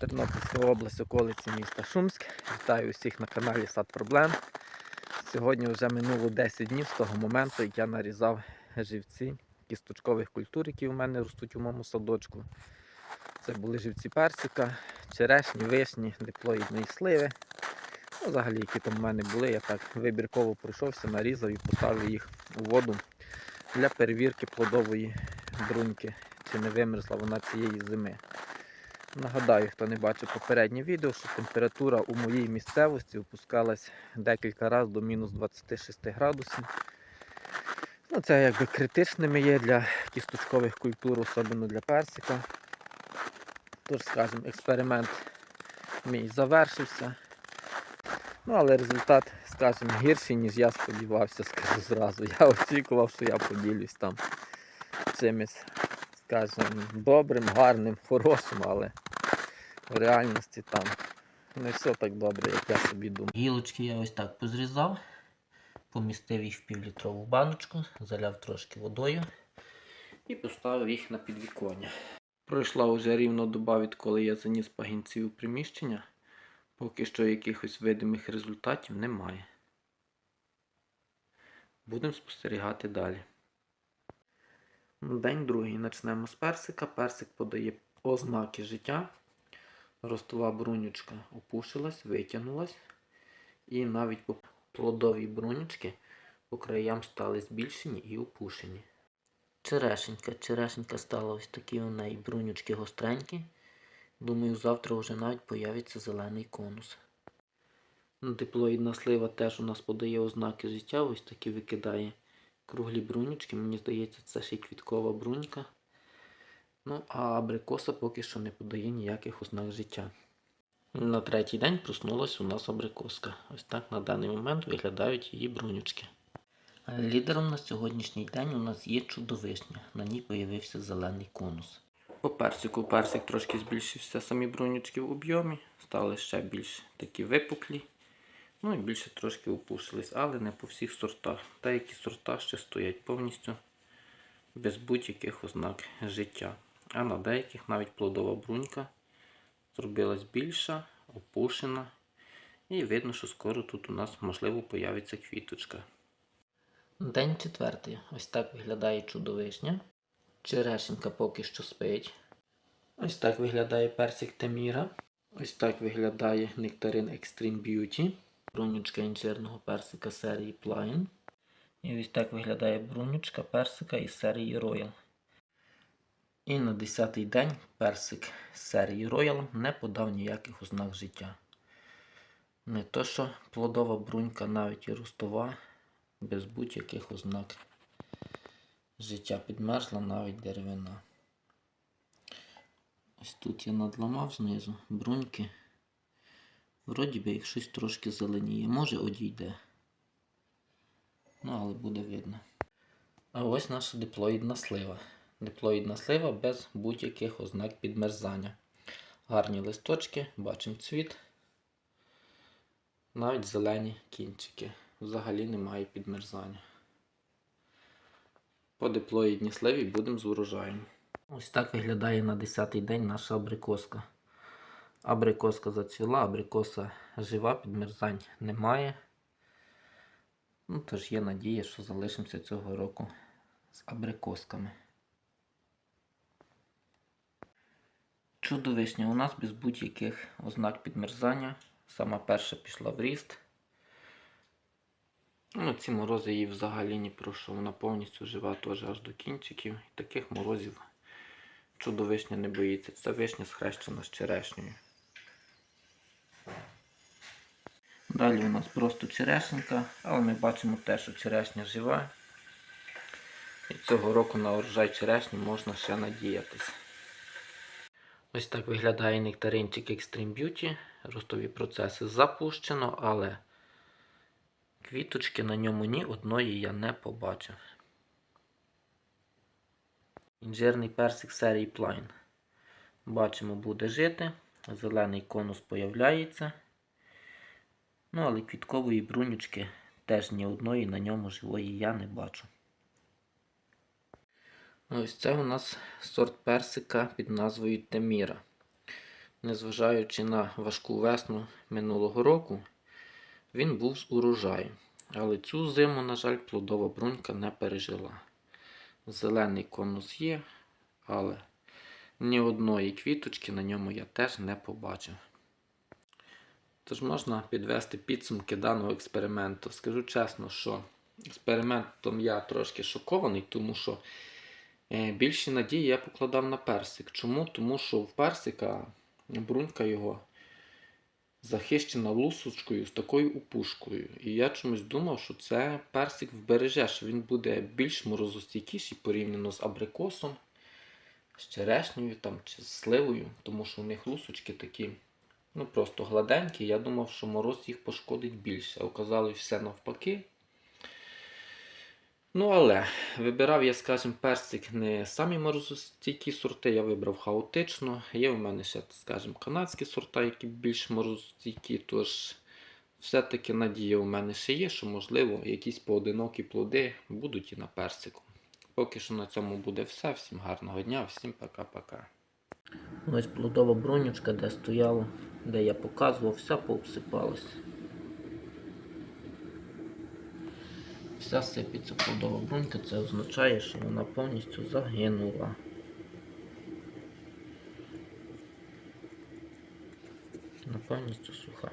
Тернопільська область, околиці міста Шумськ. Вітаю усіх на каналі Сад Проблем. Сьогодні вже минуло 10 днів з того моменту, як я нарізав живці кісточкових культур, які у мене ростуть у моєму садочку. Це були живці персика, черешні, вишні, диплоїдної сливи. Ну, взагалі, які там у мене були, я так вибірково пройшовся, нарізав і поставив їх у воду для перевірки плодової бруньки, чи не вимерзла вона цієї зими. Нагадаю, хто не бачив попереднє відео, що температура у моїй місцевості опускалась декілька разів до мінус 26 градусів. Ну, це якби критичними є для кісточкових культур, особливо для персика. Тож, скажімо, експеримент мій завершився. Ну, але результат, скажімо, гірший, ніж я сподівався, скажу зразу. Я очікував, що я поділюсь там чимось, скажімо, добрим, гарним, хорошим, але в реальності там не все так добре, як я собі думав. Гілочки я ось так позрізав, помістив їх в півлітрову баночку, заляв трошки водою і поставив їх на підвіконня. Пройшла вже рівно доба, відколи я заніс пагінці у приміщення. Поки що якихось видимих результатів немає. Будемо спостерігати далі. День другий. Почнемо з персика. Персик подає ознаки життя. Ростова брунючка опушилась, витягнулась. І навіть плодові брунючки по краям стали збільшені і опушені. Черешенька. Черешенька стала ось такі у неї брунючки гостренькі. Думаю, завтра вже навіть появиться зелений конус. Диплоїдна слива теж у нас подає ознаки життя, ось такі викидає круглі брунючки. Мені здається, це ще й квіткова брунька. Ну, а абрикоса поки що не подає ніяких ознак життя. На третій день проснулась у нас абрикоска. Ось так на даний момент виглядають її брунючки. Лідером на сьогоднішній день у нас є чудовишня. На ній появився зелений конус. По персику персик трошки збільшився самі брунючки в об'ємі, стали ще більш такі випуклі. Ну і більше трошки опушились, але не по всіх сортах. Деякі сорта ще стоять повністю без будь-яких ознак життя. А на деяких навіть плодова брунька зробилась більша, опушена. І видно, що скоро тут у нас можливо появиться квіточка. День четвертий. Ось так виглядає чудовишня. Черешенька поки що спить. Ось так виглядає персик Теміра. Ось так виглядає нектарин Extreme Beauty. Брунючка інжирного персика серії Plain. І ось так виглядає брунючка персика із серії Royal. І на 10-й день персик з серії Royal не подав ніяких ознак життя. Не то, що плодова брунька, навіть і ростова, без будь-яких ознак життя підмерзла навіть деревина. Ось тут я надламав знизу бруньки. Вроді би їх щось трошки зеленіє. Може одійде. Ну, але буде видно. А ось наша диплоїдна слива. Диплоїдна слива без будь-яких ознак підмерзання. Гарні листочки, бачимо цвіт. Навіть зелені кінчики. Взагалі немає підмерзання. По диплоїдній сливі будемо з урожаєм. Ось так виглядає на 10-й день наша абрикоска. Абрикоска зацвіла, абрикоса жива, підмерзань немає. Ну, тож є надія, що залишимося цього року з абрикосками. Чудовишня у нас без будь-яких ознак підмерзання. Сама перша пішла в ріст. Ну, ці морози її взагалі ні про що. Вона повністю жива теж аж до кінчиків. І таких морозів чудовишня не боїться. Це вишня схрещена з черешнею. Далі у нас просто черешенька, але ми бачимо те, що черешня жива. І цього року на урожай черешні можна ще надіятися. Ось так виглядає нектаринчик Extreme Beauty. Ростові процеси запущено, але квіточки на ньому ні одної я не побачив. Інжирний персик серії Plain. Бачимо, буде жити. Зелений конус появляється. Ну, але квіткової брунючки теж ні одної на ньому живої я не бачу. Ось це у нас сорт персика під назвою Теміра. незважаючи на важку весну минулого року, він був з урожаю. Але цю зиму, на жаль, плодова брунька не пережила. Зелений конус є, але ні одної квіточки на ньому я теж не побачив. Тож можна підвести підсумки даного експерименту. Скажу чесно, що експериментом я трошки шокований, тому що е, більші надії я покладав на персик. Чому? Тому що в персика брунька його захищена лусочкою з такою упушкою. І я чомусь думав, що це персик вбереже, що він буде більш морозостійкіший порівняно з абрикосом, з черешнею там, чи з сливою, тому що у них лусочки такі ну, просто гладенькі. Я думав, що мороз їх пошкодить більше. Оказалось все навпаки. Ну, але вибирав я, скажімо, персик не самі морозостійкі сорти, я вибрав хаотично. Є у мене ще, скажімо, канадські сорта, які більш морозостійкі, тож все-таки надія у мене ще є, що, можливо, якісь поодинокі плоди будуть і на персику. Поки що на цьому буде все. Всім гарного дня, всім пока-пока. Ось плодова бронючка, де стояла, де я показував, вся пообсипалась. Вся сипіться плодова брунька, це означає, що вона повністю загинула. Вона повністю суха.